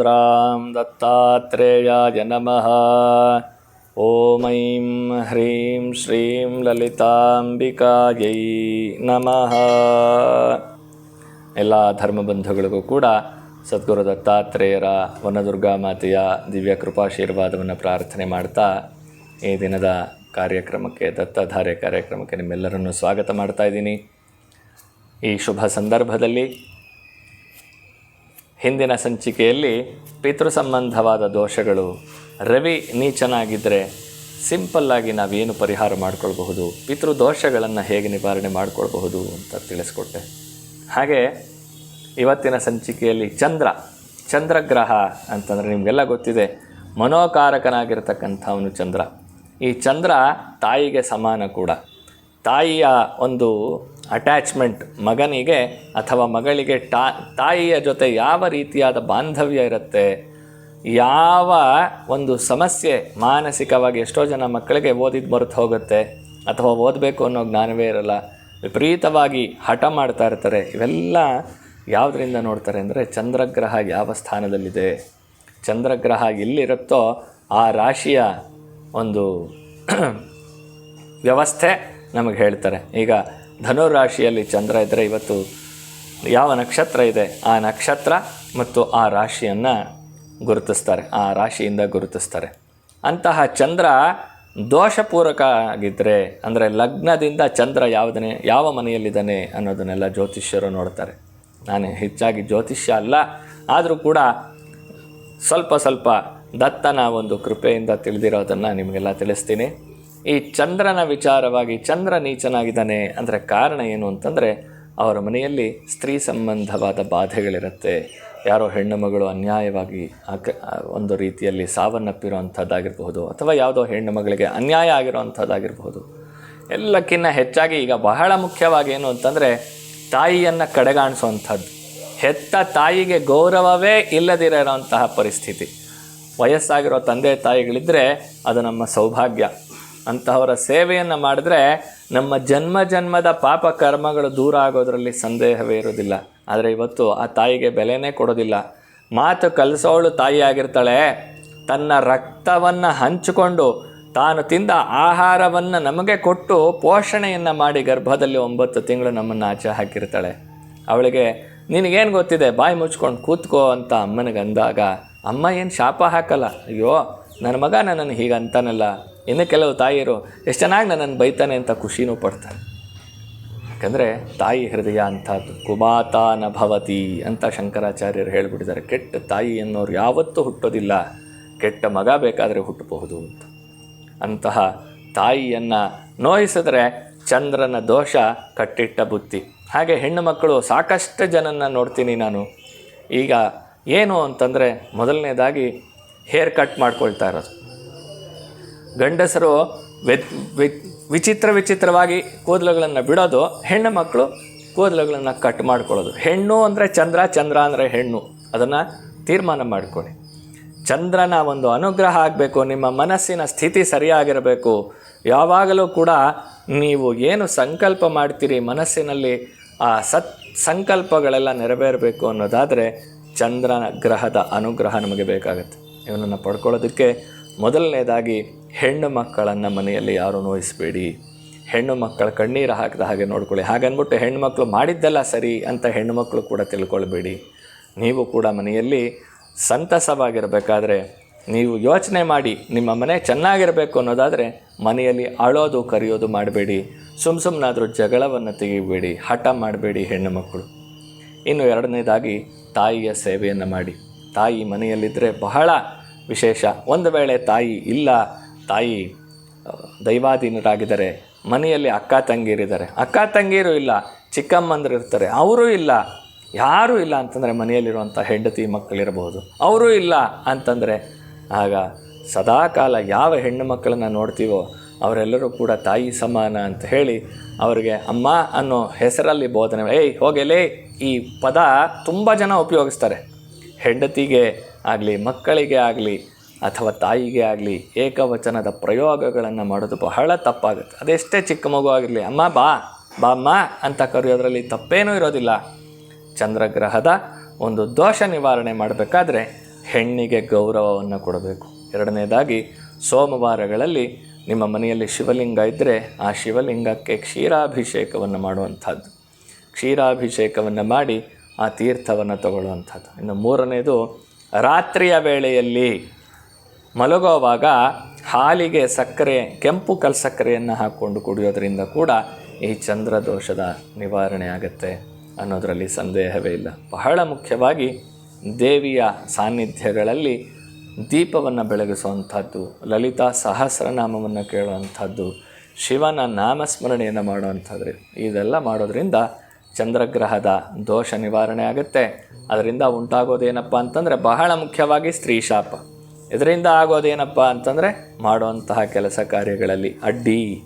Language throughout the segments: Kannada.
चन्द्रां दत्तात्रेयाय नमः ॐ ऐं ह्रीं श्रीं ಲಲಿತಾಂಬಿಕಾಯೈ ನಮಃ ಎಲ್ಲ ಧರ್ಮಬಂಧುಗಳಿಗೂ ಕೂಡ ಸದ್ಗುರು ದತ್ತಾತ್ರೇಯರ ವನದುರ್ಗಾ ಮಾತೆಯ ದಿವ್ಯ ಕೃಪಾಶೀರ್ವಾದವನ್ನು ಪ್ರಾರ್ಥನೆ ಮಾಡ್ತಾ ಈ ದಿನದ ಕಾರ್ಯಕ್ರಮಕ್ಕೆ ದತ್ತಧಾರೆ ಕಾರ್ಯಕ್ರಮಕ್ಕೆ ನಿಮ್ಮೆಲ್ಲರನ್ನು ಸ್ವಾಗತ ಮಾಡ್ತಾ ಇದ್ದೀನಿ ಈ ಶುಭ ಸಂದರ್ಭದಲ್ಲಿ ಹಿಂದಿನ ಸಂಚಿಕೆಯಲ್ಲಿ ಪಿತೃ ಸಂಬಂಧವಾದ ದೋಷಗಳು, ರವಿ ನೀಚನಾಗಿದ್ದರೆ ಸಿಂಪಲ್ಲಾಗಿ ನಾವೇನು ಪರಿಹಾರ ಮಾಡಿಕೊಳ್ಬಹುದು, ಪಿತೃ ದೋಷಗಳನ್ನು ಹೇಗೆ ನಿವಾರಣೆ ಮಾಡಿಕೊಳ್ಬಹುದು ಅಂತ ತಿಳಿಸ್ಕೊಟ್ಟೆ. ಹಾಗೆ ಇವತ್ತಿನ ಸಂಚಿಕೆಯಲ್ಲಿ ಚಂದ್ರ, ಚಂದ್ರಗ್ರಹ ಅಂತಂದರೆ ನಿಮಗೆಲ್ಲ ಗೊತ್ತಿದೆ, ಮನೋಕಾರಕನಾಗಿರ್ತಕ್ಕಂಥವನು ಚಂದ್ರ. ಈ ಚಂದ್ರ ತಾಯಿಗೆ ಸಮಾನ ಕೂಡ. ತಾಯಿಯ ಒಂದು ಅಟ್ಯಾಚ್ಮೆಂಟ್ ಮಗನಿಗೆ ಅಥವಾ ಮಗಳಿಗೆ ಟಾ, ತಾಯಿಯ ಜೊತೆ ಯಾವ ರೀತಿಯಾದ ಬಾಂಧವ್ಯ ಇರುತ್ತೆ, ಯಾವ ಒಂದು ಸಮಸ್ಯೆ ಮಾನಸಿಕವಾಗಿ ಎಷ್ಟೋ ಜನ ಮಕ್ಕಳಿಗೆ ಓದಿದ್ದು ಮರೆತು ಹೋಗುತ್ತೆ, ಅಥವಾ ಓದಬೇಕು ಅನ್ನೋ ಜ್ಞಾನವೇ ಇರಲ್ಲ, ವಿಪರೀತವಾಗಿ ಹಠ ಮಾಡ್ತಾ ಇರ್ತಾರೆ, ಇವೆಲ್ಲ ಯಾವುದರಿಂದ ನೋಡ್ತಾರೆ ಅಂದರೆ ಚಂದ್ರಗ್ರಹ ಯಾವ ಸ್ಥಾನದಲ್ಲಿದೆ, ಚಂದ್ರಗ್ರಹ ಎಲ್ಲಿರುತ್ತೋ ಆ ರಾಶಿಯ ಒಂದು ವ್ಯವಸ್ಥೆ ನಮಗೆ ಹೇಳ್ತಾರೆ. ಈಗ ಧನುರಾಶಿಯಲ್ಲಿ ಚಂದ್ರ ಇದ್ದರೆ ಇವತ್ತು ಯಾವ ನಕ್ಷತ್ರ ಇದೆ? ಆ ನಕ್ಷತ್ರ ಮತ್ತು ಆ ರಾಶಿಯನ್ನು ಗುರುತಿಸ್ತಾರೆ. ಆ ರಾಶಿಯಿಂದ ಗುರುತಿಸ್ತಾರೆ. ಅಂತಹ ಚಂದ್ರ ದೋಷಪೂರಕ ಆಗಿದ್ದರೆ ಅಂದರೆ ಲಗ್ನದಿಂದ ಚಂದ್ರ ಯಾವುದನ್ನೇ, ಯಾವ ಮನೆಯಲ್ಲಿದ್ದಾನೆ ಅನ್ನೋದನ್ನೆಲ್ಲ ಜ್ಯೋತಿಷ್ಯರು ನೋಡ್ತಾರೆ. ನಾನು ಹೆಚ್ಚಾಗಿ ಜ್ಯೋತಿಷ್ಯ ಅಲ್ಲ, ಆದರೂ ಕೂಡ ಸ್ವಲ್ಪ ಸ್ವಲ್ಪ ದತ್ತನ ಒಂದು ಕೃಪೆಯಿಂದ ತಿಳಿದಿರೋದನ್ನು ನಿಮಗೆಲ್ಲ ತಿಳಿಸ್ತೀನಿ. ಈ ಚಂದ್ರನ ವಿಚಾರವಾಗಿ ಚಂದ್ರ ನೀಚನಾಗಿದ್ದಾನೆ ಅಂದರೆ ಕಾರಣ ಏನು ಅಂತಂದರೆ ಅವರ ಮನೆಯಲ್ಲಿ ಸ್ತ್ರೀ ಸಂಬಂಧವಾದ ಬಾಧೆಗಳಿರುತ್ತೆ. ಯಾರೋ ಹೆಣ್ಣು ಮಗಳು ಅನ್ಯಾಯವಾಗಿ ಒಂದು ರೀತಿಯಲ್ಲಿ ಸಾವನ್ನಪ್ಪಿರುವಂಥದ್ದಾಗಿರಬಹುದು ಅಥವಾ ಯಾವುದೋ ಹೆಣ್ಣು ಮಗಳಿಗೆ ಅನ್ಯಾಯ ಆಗಿರುವಂಥದ್ದಾಗಿರಬಹುದು. ಎಲ್ಲಕ್ಕಿಂತ ಹೆಚ್ಚಾಗಿ ಈಗ ಬಹಳ ಮುಖ್ಯವಾಗಿ ಏನು ಅಂತಂದರೆ ತಾಯಿಯನ್ನು ಕಡೆಗಾಣಿಸುವಂಥದ್ದು. ಹೆತ್ತ ತಾಯಿಗೆ ಗೌರವವೇ ಇಲ್ಲದಿರೋಂತಹ ಪರಿಸ್ಥಿತಿ. ವಯಸ್ಸಾಗಿರೋ ತಂದೆ ತಾಯಿಗಳಿದ್ದರೆ ಅದು ನಮ್ಮ ಸೌಭಾಗ್ಯ. ಅಂತಹವರ ಸೇವೆಯನ್ನು ಮಾಡಿದ್ರೆ ನಮ್ಮ ಜನ್ಮ ಜನ್ಮದ ಪಾಪ ಕರ್ಮಗಳು ದೂರ ಆಗೋದರಲ್ಲಿ ಸಂದೇಹವೇ ಇರೋದಿಲ್ಲ ಆದರೆ ಇವತ್ತು ಆ ತಾಯಿಗೆ ಬೆಲೆನೇ ಕೊಡೋದಿಲ್ಲ. ಮಾತು ಕಲಿಸೋಳು ತಾಯಿ ಆಗಿರ್ತಾಳೆ. ತನ್ನ ರಕ್ತವನ್ನು ಹಂಚಿಕೊಂಡು ತಾನು ತಿಂದ ಆಹಾರವನ್ನು ನಮಗೆ ಕೊಟ್ಟು ಪೋಷಣೆಯನ್ನು ಮಾಡಿ ಗರ್ಭದಲ್ಲಿ ಒಂಬತ್ತು ತಿಂಗಳು ನಮ್ಮನ್ನು ಆಚೆ ಹಾಕಿರ್ತಾಳೆ. ಅವಳಿಗೆ, ನಿನಗೇನು ಗೊತ್ತಿದೆ? ಬಾಯಿ ಮುಚ್ಕೊಂಡು ಕೂತ್ಕೋ ಅಂತ ಅಮ್ಮನಿಗೆ ಅಂದಾಗ, ಅಮ್ಮ ಏನು ಶಾಪ ಹಾಕಲ್ಲ? ಅಯ್ಯೋ ನನ್ನ ಮಗ ನನ್ನನ್ನು ಹೀಗೆ ಅಂತಾನಲ್ಲ. ಇನ್ನು ಕೆಲವು ತಾಯಿಯರು ಎಷ್ಟು ಚೆನ್ನಾಗಿ ನನ್ನನ್ನು ಬೈತಾನೆ ಅಂತ ಖುಷಿನೂ ಪಡ್ತಾರೆ. ಯಾಕಂದರೆ ತಾಯಿ ಹೃದಯ ಅಂಥದ್ದು. ಕುಮಾತಾನ ಭವತಿ ಅಂತ ಶಂಕರಾಚಾರ್ಯರು ಹೇಳಿಬಿಟ್ಟಿದ್ದಾರೆ. ಕೆಟ್ಟ ತಾಯಿ ಅನ್ನೋರು ಯಾವತ್ತೂ ಹುಟ್ಟೋದಿಲ್ಲ. ಕೆಟ್ಟ ಮಗ ಬೇಕಾದರೆ ಹುಟ್ಟಬಹುದು ಅಂತ. ಅಂತಹ ತಾಯಿಯನ್ನು ನೋಯಿಸಿದ್ರೆ ಚಂದ್ರನ ದೋಷ ಕಟ್ಟಿಟ್ಟ ಬುತ್ತಿ. ಹಾಗೆ ಹೆಣ್ಣು ಮಕ್ಕಳು ಸಾಕಷ್ಟು ಜನನ ನೋಡ್ತೀನಿ ನಾನು. ಈಗ ಏನು ಅಂತಂದರೆ ಮೊದಲನೇದಾಗಿ ಹೇರ್ ಕಟ್ ಮಾಡ್ಕೊಳ್ತಾ ಇರೋದು. ಗಂಡಸರು ವಿಚಿತ್ರ ವಿಚಿತ್ರವಾಗಿ ಕೂದಲುಗಳನ್ನು ಬಿಡೋದು, ಹೆಣ್ಣು ಮಕ್ಕಳು ಕೂದಲುಗಳನ್ನು ಕಟ್ ಮಾಡ್ಕೊಳ್ಳೋದು. ಹೆಣ್ಣು ಅಂದರೆ ಚಂದ್ರ ಚಂದ್ರ ಅಂದರೆ ಹೆಣ್ಣು. ಅದನ್ನು ತೀರ್ಮಾನ ಮಾಡಿಕೊಳ್ಳಿ. ಚಂದ್ರನ ಒಂದು ಅನುಗ್ರಹ ಆಗಬೇಕು, ನಿಮ್ಮ ಮನಸ್ಸಿನ ಸ್ಥಿತಿ ಸರಿಯಾಗಿರಬೇಕು. ಯಾವಾಗಲೂ ಕೂಡ ನೀವು ಏನು ಸಂಕಲ್ಪ ಮಾಡ್ತೀರಿ, ಮನಸ್ಸಿನಲ್ಲಿ ಆ ಸತ್, ಸಂಕಲ್ಪಗಳೆಲ್ಲ ನೆರವೇರಬೇಕು ಅನ್ನೋದಾದರೆ ಚಂದ್ರನ ಗ್ರಹದ ಅನುಗ್ರಹ ನಮಗೆ ಬೇಕಾಗುತ್ತೆ. ಇವನನ್ನು ಪಡ್ಕೊಳ್ಳೋದಕ್ಕೆ ಮೊದಲನೇದಾಗಿ ಹೆಣ್ಣು ಮಕ್ಕಳನ್ನು ಮನೆಯಲ್ಲಿ ಯಾರೂ ನೋಯಿಸಬೇಡಿ. ಹೆಣ್ಣು ಮಕ್ಕಳ ಕಣ್ಣೀರು ಹಾಕಿದ ಹಾಗೆ ನೋಡ್ಕೊಳ್ಳಿ. ಹಾಗನ್ಬಿಟ್ಟು ಹೆಣ್ಣುಮಕ್ಕಳು ಮಾಡಿದ್ದೆಲ್ಲ ಸರಿ ಅಂತ ಹೆಣ್ಣು ಮಕ್ಕಳು ಕೂಡ ತಿಳ್ಕೊಳ್ಬೇಡಿ. ನೀವು ಕೂಡ ಮನೆಯಲ್ಲಿ ಸಂತಸವಾಗಿರಬೇಕಾದ್ರೆ ನೀವು ಯೋಚನೆ ಮಾಡಿ ನಿಮ್ಮ ಮನೆ ಚೆನ್ನಾಗಿರಬೇಕು ಅನ್ನೋದಾದರೆ ಮನೆಯಲ್ಲಿ ಅಳೋದು ಕರೆಯೋದು ಮಾಡಬೇಡಿ. ಸುಮ್ಮ ಸುಮ್ಮನಾದರೂ ಜಗಳವನ್ನು ತೆಗಿಬೇಡಿ. ಹಠ ಮಾಡಬೇಡಿ ಹೆಣ್ಣು ಮಕ್ಕಳು. ಇನ್ನು ಎರಡನೇದಾಗಿ ತಾಯಿಯ ಸೇವೆಯನ್ನು ಮಾಡಿ. ತಾಯಿ ಮನೆಯಲ್ಲಿದ್ದರೆ ಬಹಳ ವಿಶೇಷ. ಒಂದು ವೇಳೆ ತಾಯಿ ಇಲ್ಲ, ತಾಯಿ ದೈವಾಧೀನರಾಗಿದ್ದಾರೆ ಮನೆಯಲ್ಲಿ ಅಕ್ಕ ತಂಗೀರಿದ್ದಾರೆ. ಅಕ್ಕ ತಂಗೀರು ಇಲ್ಲ, ಚಿಕ್ಕಮ್ಮಂದ್ರು ಇರ್ತಾರೆ. ಅವರೂ ಇಲ್ಲ. ಯಾರೂ ಇಲ್ಲ ಅಂತಂದರೆ ಮನೆಯಲ್ಲಿರುವಂಥ ಹೆಂಡತಿ ಮಕ್ಕಳಿರಬಹುದು ಅವರೂ ಇಲ್ಲ ಅಂತಂದರೆ ಆಗ ಸದಾಕಾಲ ಯಾವ ಹೆಣ್ಣು ಮಕ್ಕಳನ್ನು ನೋಡ್ತೀವೋ ಅವರೆಲ್ಲರೂ ಕೂಡ ತಾಯಿ ಸಮಾನ ಅಂತ ಹೇಳಿ ಅವರಿಗೆ, ಅಮ್ಮ ಅನ್ನೋ ಹೆಸರಲ್ಲಿ ಬೋಧನೆ ಏಯ್, ಹೋಗೆಲೇ, ಈ ಪದ ತುಂಬ ಜನ ಉಪಯೋಗಿಸ್ತಾರೆ. ಹೆಂಡತಿಗೆ ಆಗಲಿ, ಮಕ್ಕಳಿಗೆ ಆಗಲಿ ಅಥವಾ ತಾಯಿಗೆ ಆಗಲಿ ಏಕವಚನದ ಪ್ರಯೋಗಗಳನ್ನು ಮಾಡೋದು ಬಹಳ ತಪ್ಪಾಗುತ್ತೆ. ಅದೆಷ್ಟೇ ಚಿಕ್ಕ ಮಗು ಆಗಿರಲಿ, ಅಮ್ಮ ಬಾ ಬಾ ಅಮ್ಮ ಅಂತ ಕರೆಯೋದ್ರಲ್ಲಿ ತಪ್ಪೇನೂ ಇರೋದಿಲ್ಲ. ಚಂದ್ರಗ್ರಹದ ಒಂದು ದೋಷ ನಿವಾರಣೆ ಮಾಡಬೇಕಾದ್ರೆ ಹೆಣ್ಣಿಗೆ ಗೌರವವನ್ನು ಕೊಡಬೇಕು. ಎರಡನೇದಾಗಿ ಸೋಮವಾರಗಳಲ್ಲಿ ನಿಮ್ಮ ಮನೆಯಲ್ಲಿ ಶಿವಲಿಂಗ ಇದ್ದರೆ ಆ ಶಿವಲಿಂಗಕ್ಕೆ ಕ್ಷೀರಾಭಿಷೇಕವನ್ನು ಮಾಡುವಂಥದ್ದು. ಕ್ಷೀರಾಭಿಷೇಕವನ್ನು ಮಾಡಿ ಆ ತೀರ್ಥವನ್ನು ತಗೊಳ್ಳುವಂಥದ್ದು. ಇನ್ನು ಮೂರನೇದು, ರಾತ್ರಿಯ ವೇಳೆಯಲ್ಲಿ ಮಲಗುವಾಗ ಹಾಲಿಗೆ ಸಕ್ಕರೆ, ಕೆಂಪು ಕಲ್ ಸಕ್ಕರೆಯನ್ನು ಹಾಕ್ಕೊಂಡು ಕುಡಿಯೋದ್ರಿಂದ ಕೂಡ ಈ ಚಂದ್ರ ದೋಷದ ನಿವಾರಣೆ ಆಗುತ್ತೆ ಅನ್ನೋದರಲ್ಲಿ ಸಂದೇಹವೇ ಇಲ್ಲ. ಬಹಳ ಮುಖ್ಯವಾಗಿ ದೇವಿಯ ಸಾನ್ನಿಧ್ಯಗಳಲ್ಲಿ ದೀಪವನ್ನು ಬೆಳಗಿಸುವಂಥದ್ದು, ಲಲಿತಾ ಸಹಸ್ರನಾಮವನ್ನು ಕೇಳುವಂಥದ್ದು, ಶಿವನ ನಾಮಸ್ಮರಣೆಯನ್ನು ಮಾಡುವಂಥದ್ದು ಇದೆಲ್ಲ ಮಾಡೋದ್ರಿಂದ ಚಂದ್ರಗ್ರಹದ ದೋಷ ನಿವಾರಣೆ ಆಗುತ್ತೆ. ಅದರಿಂದ ಉಂಟಾಗೋದೇನಪ್ಪ ಅಂತಂದರೆ ಬಹಳ ಮುಖ್ಯವಾಗಿ ಸ್ತ್ರೀ ಶಾಪ. ಇದರಿಂದ ಆಗೋದೇನಪ್ಪ ಅಂತಂದರೆ ಮಾಡುವಂತಹ ಕೆಲಸ ಕಾರ್ಯಗಳಲ್ಲಿ ಅಡ್ಡಿ.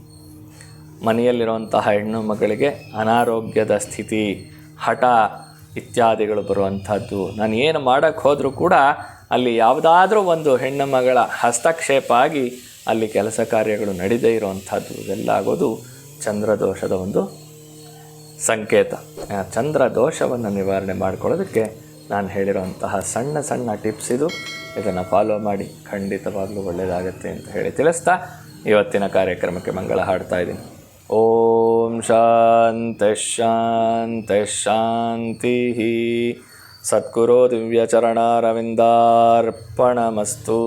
ಮನೆಯಲ್ಲಿರುವಂತಹ ಹೆಣ್ಣು ಮಗಳಿಗೆ ಅನಾರೋಗ್ಯದ ಸ್ಥಿತಿ, ಹಠ ಇತ್ಯಾದಿಗಳು ಬರುವಂಥದ್ದು. ನಾನು ಏನು ಮಾಡೋಕ್ಕೆ ಹೋದರೂ ಕೂಡ ಅಲ್ಲಿ ಯಾವುದಾದ್ರೂ ಒಂದು ಹೆಣ್ಣು ಮಗಳ ಹಸ್ತಕ್ಷೇಪ ಆಗಿ ಅಲ್ಲಿ ಕೆಲಸ ಕಾರ್ಯಗಳು ನಡೆದೇ ಇರುವಂಥದ್ದು. ಇದೆಲ್ಲ ಆಗೋದು ಚಂದ್ರದೋಷದ ಒಂದು ಸಂಕೇತ. ಚಂದ್ರ ದೋಷವನ್ನು ನಿವಾರಣೆ ಮಾಡ್ಕೊಳ್ಳೋದಕ್ಕೆ ನಾನು ಹೇಳಿರುವಂತಹ ಸಣ್ಣ ಸಣ್ಣ ಟಿಪ್ಸ್ ಇದು. ಇದನ್ನು ಫಾಲೋ ಮಾಡಿ ಖಂಡಿತವಾಗಲೂ ಒಳ್ಳೆಯದಾಗತ್ತೆ ಅಂತ ಹೇಳಿ ತಿಳಿಸ್ತಾ ಇವತ್ತಿನ ಕಾರ್ಯಕ್ರಮಕ್ಕೆ ಮಂಗಳ ಹಾಡ್ತಾ ಇದ್ದೀನಿ. ಓಂ ಶಾಂತಿ ಶಾಂತಿ ಶಾಂತಿ ಸದ್ಗುರು ದಿವ್ಯಚರಣಾರವಿಂದಾರ್ಪಣಮಸ್ತು